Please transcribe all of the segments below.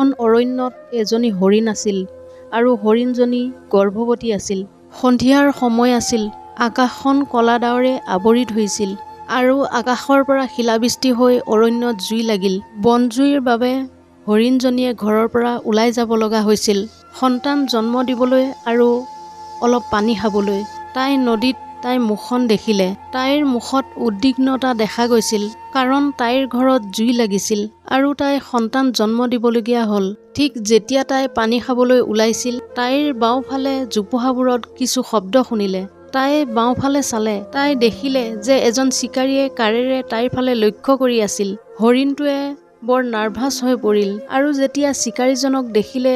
এখন অৰণ্যত এজনী হৰিণ আছিল আৰু হৰিণজনী গৰ্ভৱতী আছিল। সন্ধিয়াৰ সময় আছিল আকাশখন কলা ডাৱৰে আৱৰি ধৰিছিল আৰু আকাশৰ পৰা শিলাবৃষ্টি হৈ অৰণ্যত জুই লাগিল। বনজুইৰ বাবে হৰিণজনীয়ে ঘৰৰ পৰা ওলাই যাব লগা হৈছিল। সন্তান জন্ম দিবলৈ আৰু অলপ পানী খাবলৈ। তাই নদীত তাইৰ মুখখন দেখিলে। তাইৰ মুখত উদ্বিগ্নতা দেখা গৈছিল কাৰণ তাইৰ ঘৰত জুই লাগিছিল আৰু তাই সন্তান জন্ম দিবলগীয়া হ'ল। ঠিক যেতিয়া তাই পানী খাবলৈ ওলাইছিল তাইৰ বাওঁফালে জোপোহাবোৰত কিছু শব্দ শুনিলে। তাই বাওঁফালে চালে তাই দেখিলে যে এজন চিকাৰীয়ে কাঁড়েৰে তাইৰ ফালে লক্ষ্য কৰি আছিল। হৰিণটোৱে বৰ নাৰ্ভাছ হৈ পৰিল আৰু যেতিয়া চিকাৰীজনক দেখিলে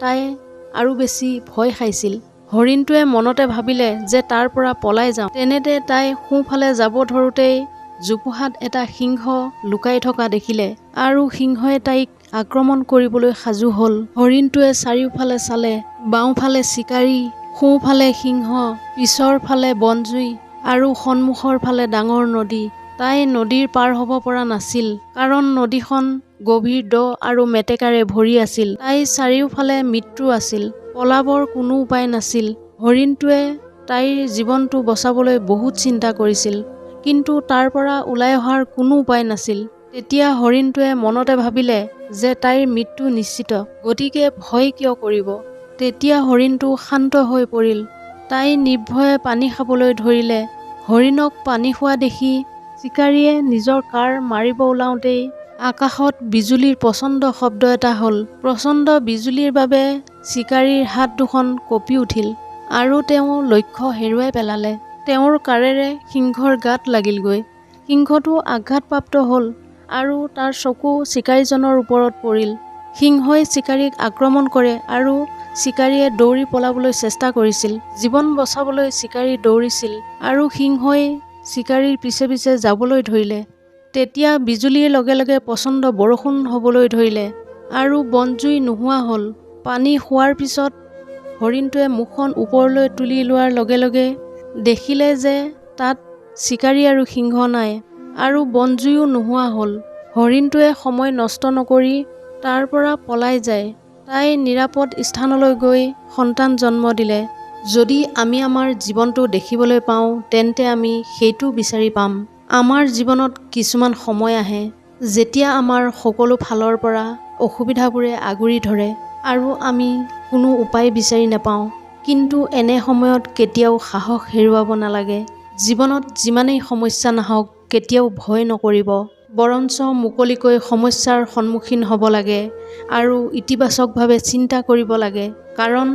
তাই আৰু বেছি ভয় খাইছিল। হৰিণটোৱে মনতে ভাবিলে যে তাৰ পৰা পলাই যাওঁ। তেনেতে তাই সোঁফালে যাব ধৰোঁতেই জোপোহাত এটা সিংহ লুকাই থকা দেখিলে আৰু সিংহই তাইক আক্ৰমণ কৰিবলৈ সাজু হ'ল। হৰিণটোৱে চাৰিওফালে চালে বাওঁফালে চিকাৰী সোঁফালে সিংহ পিছৰ ফালে বনজুই আৰু সন্মুখৰ ফালে ডাঙৰ নদী। তাই নদীৰ পাৰ হ'ব পৰা নাছিল কাৰণ নদীখন গভীৰ দ আৰু মেটেকাৰে ভৰি আছিল। তাই চাৰিওফালে মৃত্যু আছিল। পলাবৰ কোনো উপায় নাছিল। হৰিণটোৱে তাইৰ জীৱনটো বচাবলৈ বহুত চিন্তা কৰিছিল কিন্তু তাৰ পৰা ওলাই অহাৰ কোনো উপায় নাছিল। তেতিয়া হৰিণটোৱে মনতে ভাবিলে যে তাইৰ মৃত্যু নিশ্চিত গতিকে ভয় কিয় কৰিব? তেতিয়া হৰিণটো শান্ত হৈ পৰিল। তাই নিৰ্ভয়ে পানী খাবলৈ ধৰিলে। হৰিণক পানী খোৱা দেখি চিকাৰীয়ে নিজৰ কাৰ মাৰিব ওলাওঁতেই আকাশত বিজুলীৰ প্ৰচণ্ড শব্দ এটা হ'ল। প্ৰচণ্ড বিজুলীৰ বাবে চিকাৰীৰ হাত দুখন কঁপি উঠিল আৰু তেওঁ লক্ষ্য হেৰুৱাই পেলালে। তেওঁৰ কাঁড়েৰে সিংহৰ গাত লাগিলগৈ। সিংহটো আঘাতপ্ৰাপ্ত হ'ল আৰু তাৰ চকু চিকাৰীজনৰ ওপৰত পৰিল। সিংহই চিকাৰীক আক্ৰমণ কৰে আৰু চিকাৰীয়ে দৌৰি পলাবলৈ চেষ্টা কৰিছিল। জীৱন বচাবলৈ চিকাৰী দৌৰিছিল আৰু সিংহই চিকাৰীৰ পিছে পিছে যাবলৈ ধৰিলে। তেতিয়া বিজুলীৰ লগে লগে প্ৰচণ্ড বৰষুণ হ'বলৈ ধৰিলে আৰু বনজুই নোহোৱা হ'ল। পানী খোৱাৰ পিছত হৰিণটোৱে মুখখন ওপৰলৈ তুলি লোৱাৰ লগে লগে দেখিলে যে তাত চিকাৰী আৰু সিংহ নাই আৰু বনজুইও নোহোৱা হ'ল। হৰিণটোৱে সময় নষ্ট নকৰি তাৰ পৰা পলাই যায়। তাই নিৰাপদ স্থানলৈ গৈ সন্তান জন্ম দিলে। যদি আমি আমাৰ জীৱনটো দেখিবলৈ পাওঁ তেন্তে আমি সেইটো বিচাৰি পাম। আমাৰ জীৱনত কিছুমান সময় আহে যেতিয়া আমাৰ সকলো ফালৰ পৰা অসুবিধাবোৰে আগুৰি ধৰে আৰু আমি কোনো উপায় বিচাৰি নাপাওঁ। কিন্তু এনে সময়ত কেতিয়াও সাহস হেৰুৱাব নালাগে। জীৱনত যিমানেই সমস্যা নাহক কেতিয়াও ভয় নকৰিব। বৰঞ্চ মুকলিকৈ সমস্যাৰ সন্মুখীন হ'ব লাগে আৰু ইতিবাচকভাৱে চিন্তা কৰিব লাগে। কাৰণ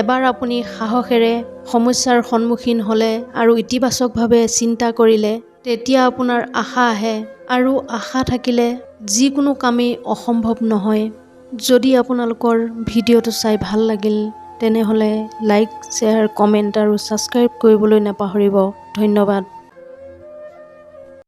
এবাৰ আপুনি সাহসেৰে সমস্যাৰ সন্মুখীন হ'লে আৰু ইতিবাচকভাৱে চিন্তা কৰিলে তেতিয়া আপোনাৰ আশা আহে আৰু আশা থাকিলে যিকোনো কামেই অসম্ভৱ নহয়। যদি আপোনালোকৰ ভিডিঅ'টো চাই ভাল লাগিল তেনেহ'লে লাইক শ্বেয়াৰ কমেণ্ট আৰু ছাবস্ক্ৰাইব কৰিবলৈ নাপাহৰিব। ধন্যবাদ।